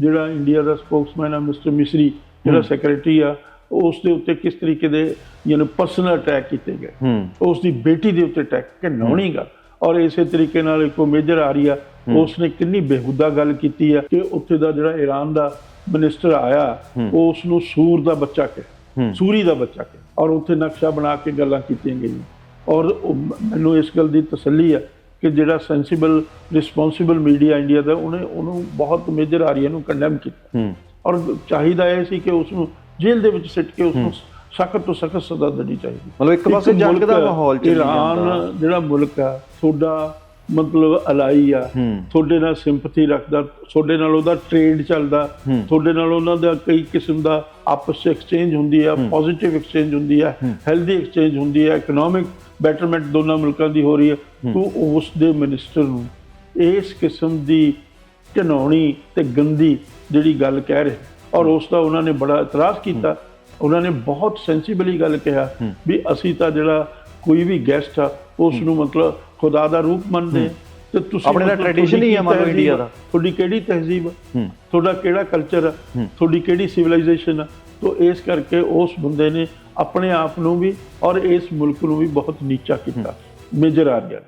ਜਿਹੜਾ ਇੰਡੀਆ ਦਾ ਸਪੋਕਸਮੈਨ ਆ ਮਿਸਟਰ ਮਿਸਰੀ ਜਿਹੜਾ ਸੈਕਟਰੀ ਆ ਉਸ ਦੇ ਉੱਤੇ ਕਿਸ ਤਰੀਕੇ ਦੇ ਯਾਨੀ ਪਰਸਨਲ ਅਟੈਕ ਕੀਤੇ ਗਏ। ਉਸ ਦੀ ਬੇਟੀ ਦੇ ਉੱਤੇ ਅਟੈਕ ਘਿਨਾਉਣੀ ਗੱਲ ਔਰ ਇਸੇ ਤਰੀਕੇ ਨਾਲ ਇੱਕ ਮੇਜਰ ਆ ਰਹੀ ਆ ਉਸ ਨੇ ਕਿੰਨੀ ਬੇਹੁਦਾ ਗੱਲ ਕੀਤੀ ਆ ਕਿ ਉੱਥੇ ਦਾ ਜਿਹੜਾ ਈਰਾਨ ਦਾ ਮਿਨਿਸਟਰ ਆਇਆ ਉਸ ਨੂੰ ਸੂਰ ਦਾ ਬੱਚਾ ਹੂੰ। ਕਿ ਸੂਰੀ ਦਾ ਬੱਚਾ ਕਿ ਔਰ ਉੱਥੇ ਨਕਸ਼ਾ ਬਣਾ ਕੇ ਗੱਲਾਂ ਕੀਤੀਆਂ ਗਈਆਂ। ਔਰ ਮੈਨੂੰ ਇਸ ਗੱਲ ਦੀ ਤਸੱਲੀ ਆ ਕਿ ਜਿਹੜਾ ਸੈਂਸੀਬਲ ਰਿਸਪੌਂਸਿਬਲ ਮੀਡੀਆ ਇੰਡੀਆ ਦਾ ਉਹਨੇ ਉਹਨੂੰ ਬਹੁਤ ਮੇਜਰ ਆਰੀਆ ਨੂੰ ਕੰਡੈਮ ਕੀਤਾ। ਔਰ ਚਾਹੀਦਾ ਇਹ ਸੀ ਕਿ ਉਸ ਨੂੰ ਜੇਲ੍ਹ ਦੇ ਵਿੱਚ ਸਿੱਟ ਕੇ ਉਸ ਨੂੰ ਸਖਤ ਤੋਂ ਸਖਤ ਸਜ਼ਾ ਦੇਣੀ ਚਾਹੀਦੀ। ਮਤਲਬ ਇੱਕ ਪਾਸੇ ਜੰਗ ਦਾ ਮਾਹੌਲ ਚੱਲੀ ਜਾਂਦਾ। ਜਿਹੜਾ ਮੁਲਕ ਆ ਤੁਹਾਡਾ ਮਤਲਬ ਅਲਾਈ ਆ ਤੁਹਾਡੇ ਨਾਲ ਸਿੰਪਥੀ ਰੱਖਦਾ ਤੁਹਾਡੇ ਨਾਲ ਉਹਦਾ ਟ੍ਰੇਡ ਚੱਲਦਾ। ਤੁਹਾਡੇ ਨਾਲ ਉਹਨਾਂ ਦਾ ਕਈ ਕਿਸਮ ਦਾ ਆਪਸ ਵਿੱਚ ਐਕਸਚੇਂਜ ਹੁੰਦੀ ਆ ਪੋਜ਼ਿਟਿਵ ਐਕਸਚੇਂਜ ਹੁੰਦੀ ਆ ਹੈਲਦੀ ਐਕਸਚੇਂਜ ਹੁੰਦੀ ਆ ਇਕਨੋਮਿਕ ਬੈਟਰਮੈਂਟ ਦੋਨਾਂ ਮੁਲਕਾਂ ਦੀ ਹੋ ਰਹੀ ਹੈ। ਤੂੰ ਉਸ ਦੇ ਮਿਨਿਸਟਰ ਨੂੰ ਇਸ ਕਿਸਮ ਦੀ ਘਿਨਾਉਣੀ ਤੇ ਗੰਦੀ ਜਿਹੜੀ ਗੱਲ ਕਹਿ ਰਹੇ ਔਰ ਉਸ ਦਾ ਉਹਨਾਂ ਨੇ ਬੜਾ ਇਤਰਾਜ਼ ਕੀਤਾ। ਉਹਨਾਂ ਨੇ ਬਹੁਤ ਸੈਂਸੀਬਲੀ ਗੱਲ ਕਿਹਾ ਵੀ ਅਸੀਂ ਤਾਂ ਜਿਹੜਾ ਕੋਈ ਵੀ ਗੈਸਟ ਆ ਉਸ ਨੂੰ ਮਤਲਬ ਖੁਦਾ ਦਾ ਰੂਪ ਮੰਨਦੇ ਤੇ ਤੁਸੀਂ ਆਪਣੇ ਦਾ ਤੁਹਾਡੀ ਹੀ ਲਓ ਤਹਿਜ਼ੀਬ ਇੰਡੀਆ? ਦਾ। ਤੁਹਾਡੀ ਕਿਹੜੀ ਤਹਿਜ਼ੀਬ? ਹੂੰ। ਤੁਹਾਡਾ ਕਿਹੜਾ ਕਲਚਰ ਤੁਹਾਡੀ ਕਿਹੜੀ ਸਿਵਲਾਈਜੇਸ਼ਨ ਆ? ਤੋਂ ਇਸ ਕਰਕੇ ਉਸ ਬੰਦੇ ਨੇ ਆਪਣੇ ਆਪ ਨੂੰ ਵੀ ਔਰ ਇਸ ਮੁਲਕ ਨੂੰ ਵੀ ਬਹੁਤ ਨੀਚਾ ਕੀਤਾ। ਮੇਜਰ ਆ ਗਿਆ